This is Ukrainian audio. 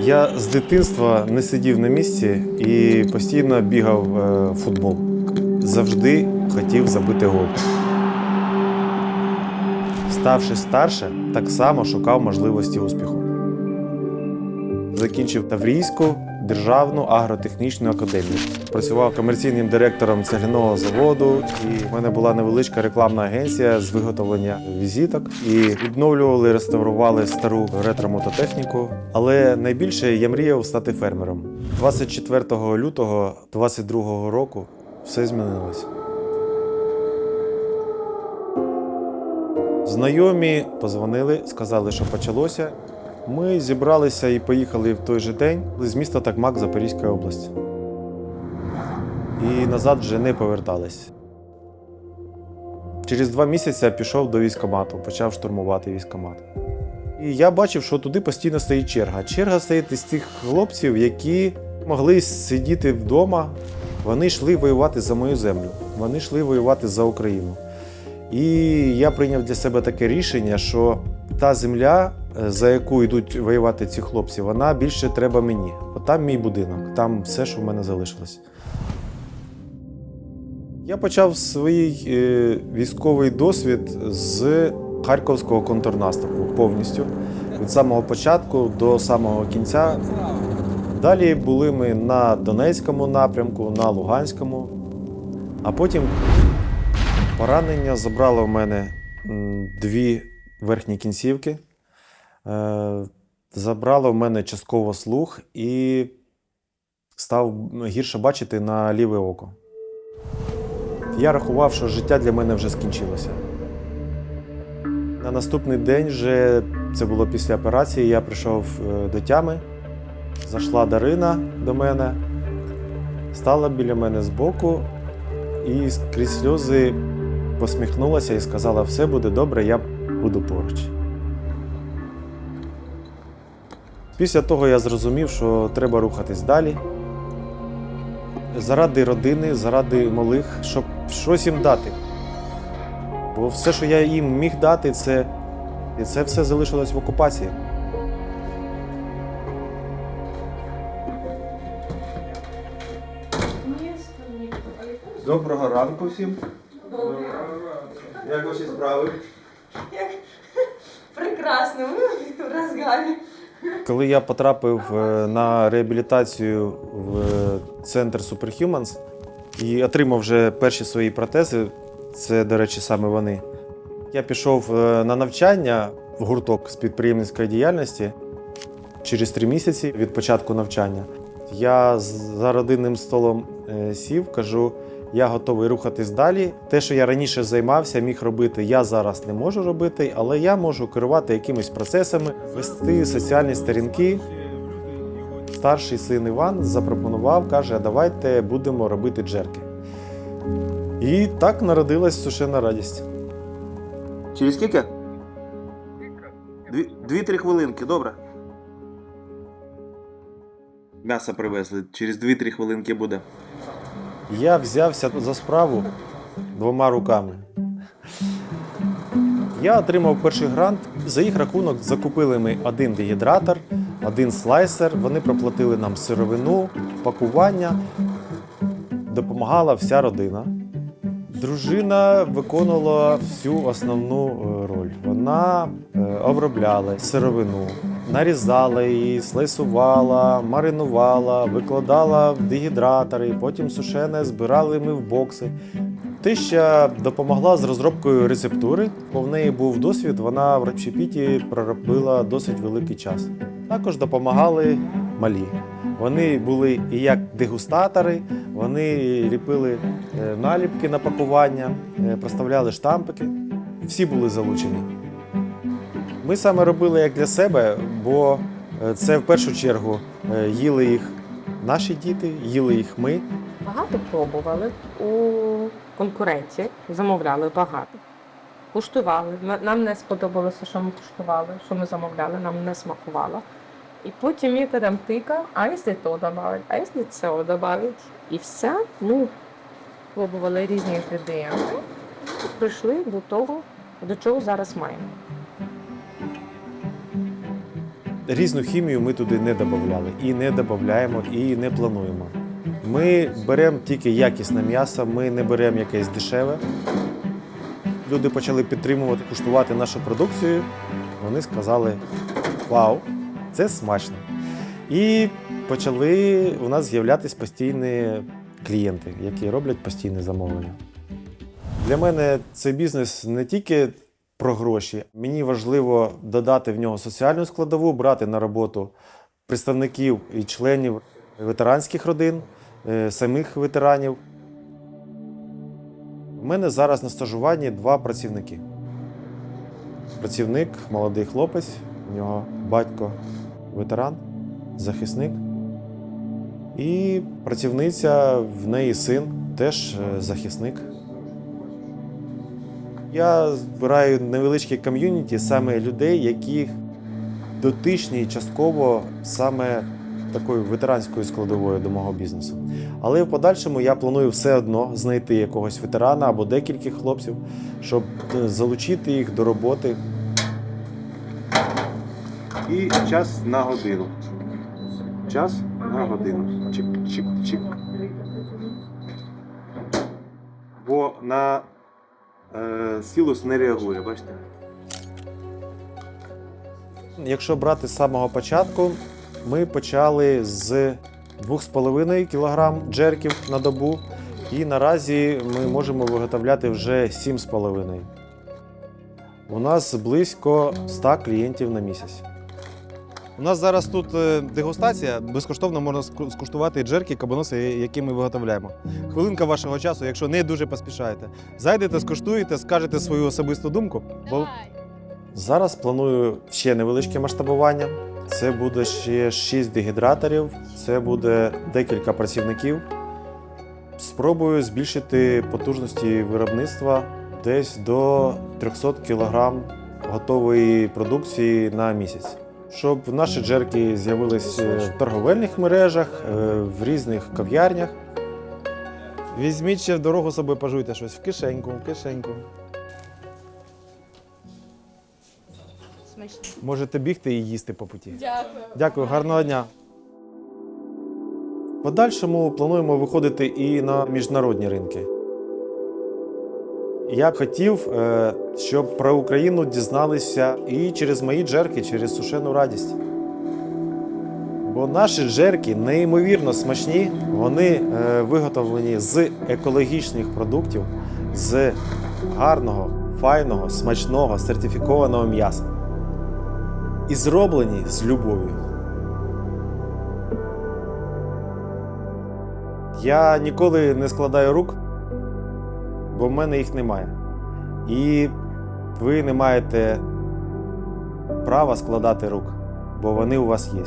Я з дитинства не сидів на місці і постійно бігав е, в футбол. Завжди хотів забити гол. Ставши старше, так само шукав можливості успіху. Закінчив Таврійську державну агротехнічну академію. Працював комерційним директором цегляного заводу, і в мене була невеличка рекламна агенція з виготовлення візиток. І відновлювали, реставрували стару ретро-мототехніку. Але найбільше я мріяв стати фермером. 24 лютого 22 року все змінилося. Знайомі позвонили, сказали, що почалося. Ми зібралися і поїхали в той же день з міста Такмак Запорізька область. І назад вже не повертались. Через два місяці я пішов до військкомату, почав штурмувати військкомат. І я бачив, що туди постійно стоїть черга. Черга стоїть із тих хлопців, які могли сидіти вдома. Вони йшли воювати за мою землю. Вони йшли воювати за Україну. І я прийняв для себе таке рішення, що та земля, е, за яку йдуть воювати ці хлопці, вона більше треба мені. От там мій будинок, там все, що в мене залишилось. Я почав свій е, військовий досвід з харківського контрнаступу повністю від самого початку до самого кінця. Далі були ми на Донецькому напрямку, на Луганському, а потім Поранення забрало в мене дві верхні кінцівки, е, забрало в мене частково слух і став гірше бачити на ліве око. Я рахував, що життя для мене вже скінчилося. На наступний день, вже це було після операції, я прийшов е, до тями. Зайшла Дарина до мене, стала біля мене збоку і крізь сльози посміхнулася і сказала: все буде добре, я буду поруч. Після того я зрозумів, що треба рухатись далі. Заради родини, заради малих, щоб щось їм дати. Бо все, що я їм міг дати, це, і це все залишилось в окупації. Доброго ранку всім. Доброго. Як ваші справи? Прекрасно, ми в розгарі. Коли я потрапив е, на реабілітацію в центр Superhumans і отримав вже перші свої протези, це, до речі, саме вони. Я пішов е, на навчання в гурток з підприємницької діяльності через три місяці від початку навчання. Я за родинним столом е, сів, кажу, я готовий рухатись далі. Те, що я раніше займався, міг робити, я зараз не можу робити, але я можу керувати якимись процесами, вести соціальні сторінки. Старший син Іван запропонував, каже, давайте будемо робити джерки. І так народилась сушена радість. Через скільки? Дві-три хвилинки, добре. М'ясо привезли. Через 2-3 хвилинки буде. Я взявся за справу двома руками. Я отримав перший грант. За їх рахунок закупили ми один дегідратор, один слайсер. Вони проплатили нам сировину, пакування. Допомагала вся родина. Дружина виконувала всю основну е, роль. Вона е, обробляла сировину, нарізала її, слайсувала, маринувала, викладала в дегідратори, потім сушене збирали ми в бокси. Тища допомогла з розробкою рецептури, бо в неї був досвід, вона в репшіпіті проробила досить великий час. Також допомагали малі. Вони були і як дегустатори, вони ліпили е, наліпки на пакування, е, проставляли штампики. Всі були залучені. Ми саме робили як для себе, бо е, це в першу чергу е, їли їх наші діти, їли їх ми. Багато пробували у конкуренції, замовляли багато. Куштували. Нам не сподобалося, що ми куштували, що ми замовляли, нам не смакувало. І потім я там тикав, а якщо то додати, а якщо це додати. І все, ну, пробували різні інгредієнти. Прийшли до того, до чого зараз маємо. Різну хімію ми туди не додавали і не додаємо, і не плануємо. Ми беремо тільки якісне м'ясо, ми не беремо якесь дешеве. Люди почали підтримувати, куштувати нашу продукцію. Вони сказали: Вау, це смачно! І почали у нас з'являтися постійні клієнти, які роблять постійне замовлення. Для мене цей бізнес не тільки про гроші. Мені важливо додати в нього соціальну складову, брати на роботу представників і членів ветеранських родин, е, самих ветеранів. У мене зараз на стажуванні два працівники. Працівник, молодий хлопець, у нього батько ветеран, захисник. І працівниця, в неї син, теж е, захисник. Я збираю невеличкі ком'юніті саме людей, які дотичні частково саме такою ветеранською складовою до мого бізнесу. Але в подальшому я планую все одно знайти якогось ветерана або декількох хлопців, щоб е, залучити їх до роботи. І час на годину. Час на годину. Чик, чик, чик. Бо на е, сілус не реагує, бачите? Якщо брати з самого початку, ми почали з 2,5 кг джерків на добу, і наразі ми можемо виготовляти вже 7,5. У нас близько 100 клієнтів на місяць. У нас зараз тут е, дегустація. Безкоштовно можна ску- скуштувати джерки, кабаноси, які ми виготовляємо. Хвилинка вашого часу, якщо не дуже поспішаєте. Зайдете, скуштуєте, скажете свою особисту думку. Бо Зараз планую ще невеличке масштабування. Це буде ще 6 дегідраторів, це буде декілька працівників. Спробую збільшити потужності виробництва десь до 300 кг готової продукції на місяць. Щоб наші джерки з'явились е, в торговельних мережах, е, в різних кав'ярнях. візьміть ще в дорогу собі пожуйте щось в кишеньку, в кишеньку. Смачно. Можете бігти і їсти по путі. Дякую. Дякую, гарного дня. Подальшому плануємо виходити і на міжнародні ринки. Я б хотів, е, щоб про Україну дізналися і через мої джерки, через сушену радість. Бо наші джерки неймовірно смачні, вони е, виготовлені з екологічних продуктів, з гарного, файного, смачного, сертифікованого м'яса. І зроблені з любов'ю. Я ніколи не складаю рук, бо в мене їх немає. І ви не маєте права складати рук, бо вони у вас є.